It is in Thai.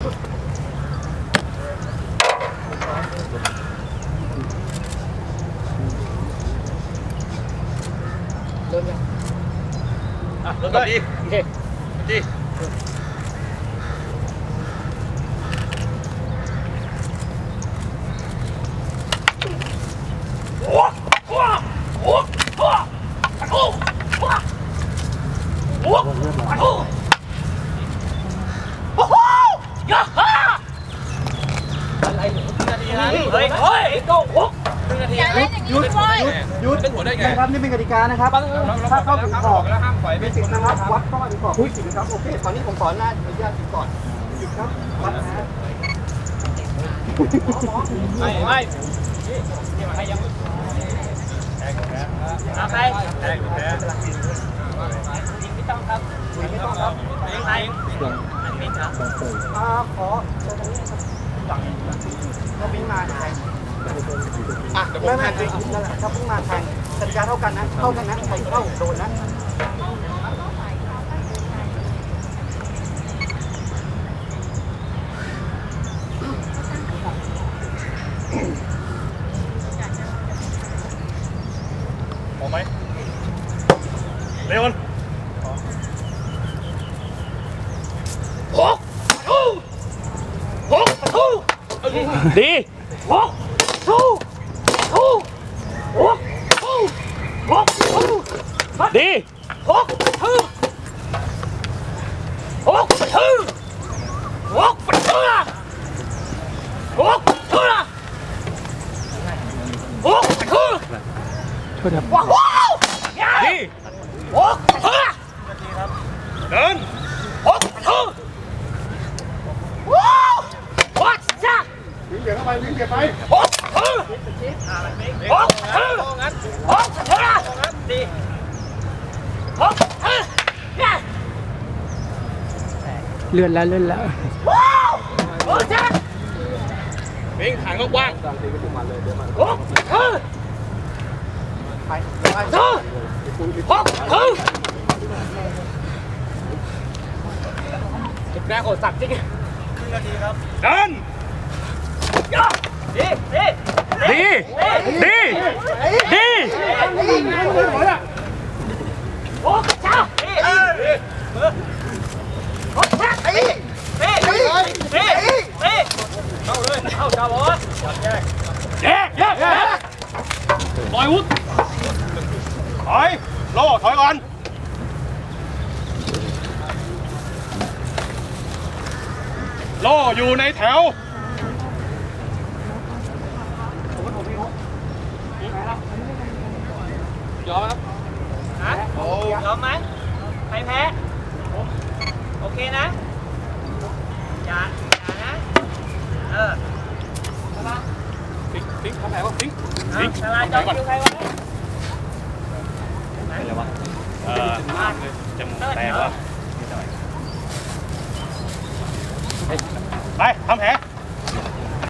เริ่มยังอะรถก่อนดี โอเค ดี อะไรหนู นาทีนะ เฮ้ยเฮ้ยโก้หกอย่าเล่นอย่างนี้พี่บอยหยุดเป็นผลได้ไงนะครับนี่เป็นกติกานะครับถ้าเข้าถึงขอบแล้วห้ามปล่อยเบไม่สิกนะครับวัดเข้ามาถึงขอบคุยสินะครับโอเคตอนนี้ผมขอหน้าอนุญาตก่อนหยุดครับวัดนะฮะไม่ไม่เอาใครแทงแทงยิงไม่ต้องครับไม่ต้องครับยิงใครอันนี้ครับขอตรงนี้ครับ หลังเขาวิ่งมาไทยอะไม่ไม่นั่นแหละเขาวิ่งมาไทยสัญญาเท่ากันนะเท่ากันนะใครเข้าโดนนะ พอไหมเร็วมัน ดีหกทูทูหกทูหกทูดีหกทูหกทูหกทูละหกทูละหกทูว้าวดีหกทูละเดินหกทูว้าววัดจ้า วิ่งเดี๋ยวเข้าไปวิ่งเดี๋ยวไปหกทูหกทูหกทูละดีหกทูเนี่ยเลื่อนแล้วเลื่อนแล้วว้าวโอ้จ้าวิ่งทางกว้างหกทูไปไปทูหกทูจุดแรกโอสัตว์จริงๆเดินย่าดีดี ดี ดี ดีหกจ้าดีหกจ้าดีดีดีดีดีเข้าเลยเข้าจ้าบอสแยกแยกแยกปล่อยวุฒิถอยโล่ถอยก่อนโล่อยู่ในแถว ยอมครับฮะยอมไหมใครแพ้ โอเคนะ อย่า อย่านะ เออทิ้งทิ้งทำแผลวะทิ้งเอาสลายจอมคิวใครวะอะไรวะเออจมูกแตกวะไปทำแผล